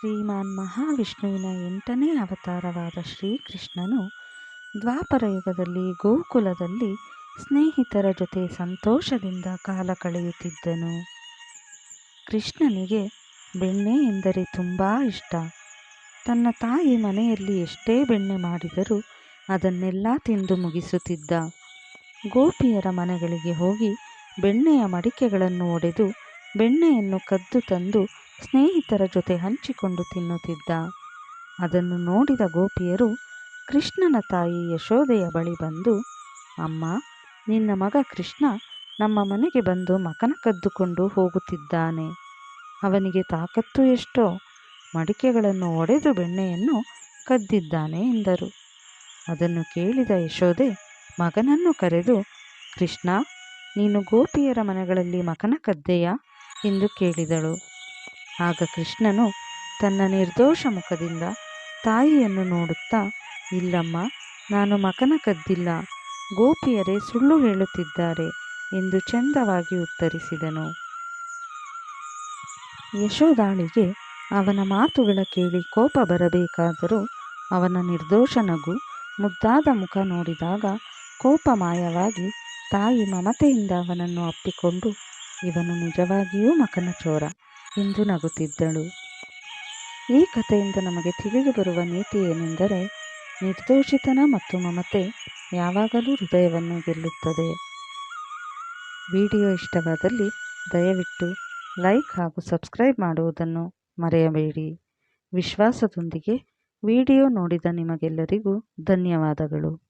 ಶ್ರೀಮಾನ್ ಮಹಾವಿಷ್ಣುವಿನ ಎಂಟನೇ ಅವತಾರವಾದ ಶ್ರೀಕೃಷ್ಣನು ದ್ವಾಪರಯುಗದಲ್ಲಿ ಗೋಕುಲದಲ್ಲಿ ಸ್ನೇಹಿತರ ಜೊತೆ ಸಂತೋಷದಿಂದ ಕಾಲ ಕಳೆಯುತ್ತಿದ್ದನು. ಕೃಷ್ಣನಿಗೆ, ಬೆಣ್ಣೆ ಎಂದರೆ ತುಂಬ ಇಷ್ಟ. ತನ್ನ ತಾಯಿ ಮನೆಯಲ್ಲಿ ಎಷ್ಟೇ ಬೆಣ್ಣೆ ಮಾಡಿದರೂ ಅದನ್ನೆಲ್ಲ ತಿಂದು ಮುಗಿಸುತ್ತಿದ್ದ. ಗೋಪಿಯರ ಮನೆಗಳಿಗೆ ಹೋಗಿ ಬೆಣ್ಣೆಯ ಮಡಿಕೆಗಳನ್ನು ಒಡೆದು ಬೆಣ್ಣೆಯನ್ನು ಕದ್ದು ತಂದು ಸ್ನೇಹಿತರ ಜೊತೆ ಹಂಚಿಕೊಂಡು ತಿನ್ನುತ್ತಿದ್ದ. ಅದನ್ನು ನೋಡಿದ ಗೋಪಿಯರು, ಕೃಷ್ಣನ ತಾಯಿ ಯಶೋದೆಯ ಬಳಿ ಬಂದು, ಅಮ್ಮ, ನಿನ್ನ ಮಗ ಕೃಷ್ಣ ನಮ್ಮ ಮನೆಗೆ ಬಂದು ಮಕನ ಕದ್ದುಕೊಂಡು ಹೋಗುತ್ತಿದ್ದಾನೆ. ಅವನಿಗೆ ತಾಕತ್ತು ಎಷ್ಟೋ, ಮಡಿಕೆಗಳನ್ನು ಒಡೆದು ಬೆಣ್ಣೆಯನ್ನು ಕದ್ದಿದ್ದಾನೆ ಎಂದರು. ಅದನ್ನು ಕೇಳಿದ ಯಶೋದೆ ಮಗನನ್ನು ಕರೆದು, ಕೃಷ್ಣ, ನೀನು ಗೋಪಿಯರ ಮನೆಗಳಲ್ಲಿ ಮಕನ ಕದ್ದೆಯಾ? ಎಂದು ಕೇಳಿದಳು. ಆಗ ಕೃಷ್ಣನು ತನ್ನ ನಿರ್ದೋಷ ಮುಖದಿಂದ ತಾಯಿಯನ್ನು ನೋಡುತ್ತಾ, ಇಲ್ಲಮ್ಮ, ನಾನು ಮಕನ ಕದ್ದಿಲ್ಲ, ಗೋಪಿಯರೇ ಸುಳ್ಳು ಹೇಳುತ್ತಿದ್ದಾರೆ ಎಂದು ಚಂದವಾಗಿ ಉತ್ತರಿಸಿದನು. ಯಶೋದಾಳಿಗೆ ಅವನ ಮಾತುಗಳ ಕೇಳಿ ಕೋಪ ಬರಬೇಕಾದರೂ ಅವನ ನಿರ್ದೋಷ ನಗು ಮುದ್ದಾದ ಮುಖ ನೋಡಿದಾಗ ಕೋಪ ಮಾಯವಾಗಿ ತಾಯಿ ಮಮತೆಯಿಂದ ಅವನನ್ನು ಅಪ್ಪಿಕೊಂಡು, ಇವನು ನಿಜವಾಗಿಯೂ ಮಕನ ಚೋರ. ಎಂದು ನಗುತ್ತಿದ್ದಳು. ಈ ಕಥೆಯಿಂದ ನಮಗೆ ತಿಳಿದು ಬರುವ ನೀತಿ ಏನೆಂದರೆ, ನಿರ್ದೋಷಿತನ ಮತ್ತು ಮಮತೆ ಯಾವಾಗಲೂ ಹೃದಯವನ್ನು ಗೆಲ್ಲುತ್ತದೆ. ವಿಡಿಯೋ ಇಷ್ಟವಾದಲ್ಲಿ ದಯವಿಟ್ಟು ಲೈಕ್ ಹಾಗೂ ಸಬ್ಸ್ಕ್ರೈಬ್ ಮಾಡುವುದನ್ನು ಮರೆಯಬೇಡಿ. ವಿಶ್ವಾಸದೊಂದಿಗೆ ವಿಡಿಯೋ ನೋಡಿದ ನಿಮಗೆಲ್ಲರಿಗೂ ಧನ್ಯವಾದಗಳು.